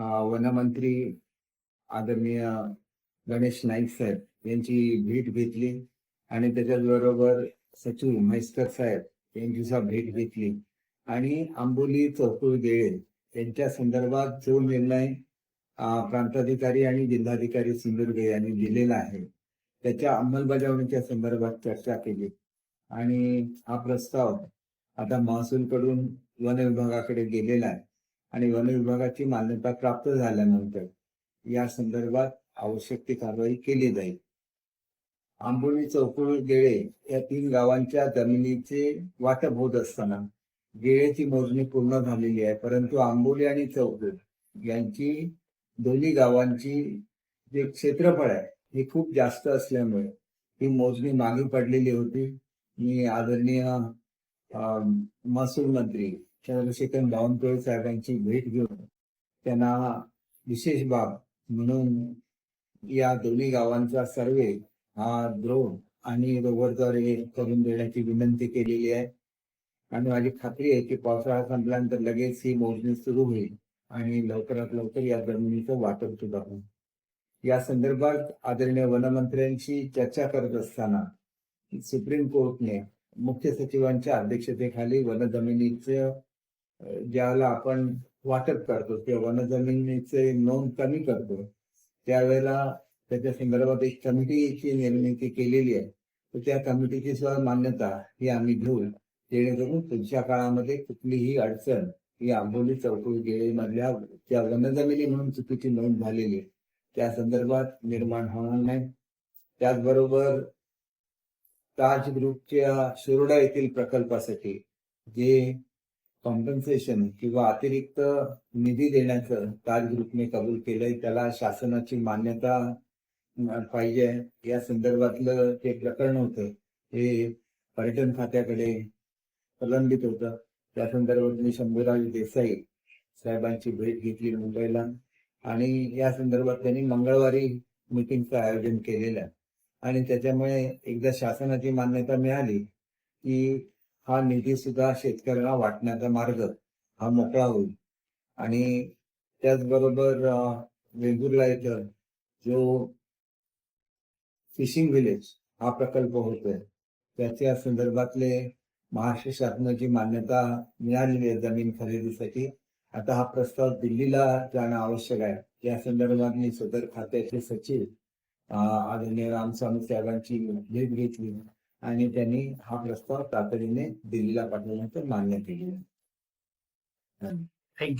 वनमंत्री आदरणीय गणेश नाईक साहेब यांची भेट घेतली आणि त्याच्याचबरोबर सचिव म्हैसकर साहेब यांची सुद्धा भेट घेतली. आणि आंबोली चौकुळ गेळे यांच्या संदर्भात जो निर्णय प्रांताधिकारी आणि जिल्हाधिकारी सिंधुदुर्ग यांनी दिलेला आहे त्याच्या अंमलबजावणीच्या संदर्भात चर्चा केली. आणि हा प्रस्ताव आता महसूलकडून वन विभागाकडे गेलेला आहे. आणि वन विभागाची मान्यता प्राप्त झाल्यानंतर या संदर्भात आवश्यक ती कारवाई केली जाईल. आंबोली चौकुळ गेळे या तीन गावांच्या जमिनीचे वाटप होत असताना गेळेची मोजणी पूर्ण झालेली आहे परंतु आंबोली आणि चौकुळ यांची दोन्ही गावांची जे क्षेत्रफळ आहे हे खूप जास्त असल्यामुळे ही मोजणी मागे पडलेली होती. मी आदरणीय अं, महसूल मंत्री चंद्रशेखर बावनकुळे साहेबांची भेट घेऊन त्यांना विशेष बाब म्हणून या दोन्ही गावांचा सर्वे हा द्रोण आणि रोवरद्वारे करून देण्याची विनंती केलेली आहे. आणि माझी खात्री आहे की पावसाळा संपल्यानंतर लगेच ही मोजणी सुरू होईल आणि लवकरात लवकर या जमिनीचं वाटप सुद्धा होईल. या संदर्भात आदरणीय वनमंत्र्यांशी चर्चा करत असताना सुप्रीम कोर्टने मुख्य सचिवांच्या अध्यक्षतेखाली वन जमिनीचं ज्यावेळेला आपण वाटप करतो किंवा वन जमिनीचे नोंद कमी करतो त्यावेळेला त्याच्या संदर्भात एक कमिटीची निर्मिती केलेली आहे. तर त्या कमिटीची सुद्धा मान्यता ही आम्ही घेऊ जेणेकरून पुढच्या काळामध्ये कुठलीही अडचण ही आंबोली चौकुळ गेळीमधल्या वनजमिनी म्हणून चुकीची नोंद झालेली आहे त्या संदर्भात निर्माण होणार नाही. त्याचबरोबर ताज ग्रुपच्या शिरोडा येथील प्रकल्पासाठी जे कॉम्पन्सेशन किंवा अतिरिक्त निधी देण्याचं ताज ग्रुपने कबूल केलंय त्याला शासनाची मान्यता पाहिजे. या संदर्भातलं जे प्रकरण होतं हे पर्यटन खात्याकडे प्रलंबित होतं. त्या संदर्भात मी शंभूराज देसाई साहेबांची भेट घेतली मुंबईला आणि या संदर्भात त्यांनी मंगळवारी मिटिंगचं आयोजन केलेलं. आहे आणि त्याच्यामुळे एकदा शासनाची मान्यता मिळाली की हा निधी सुद्धा शेतकऱ्यांना वाटण्याचा मार्ग हा मोकळा होईल. आणि त्याचबरोबर वेंगुर्ला इथं जो फिशिंग विलेज हा प्रकल्प होतोय त्याच्या संदर्भातले महाराष्ट्र शासनाची मान्यता मिळालेली आहे जमीन खरेदीसाठी आता हा प्रस्ताव दिल्लीला जाणं आवश्यक आहे. या संदर्भात मी सदर खात्याचे सचिव आदरणीय रामस्वामी साहेबांची भेट घेतली. आणि त्यांनी हा प्रस्ताव तातडीने दिल्लीला पाठवण्याचं मान्य केली. थँक्यू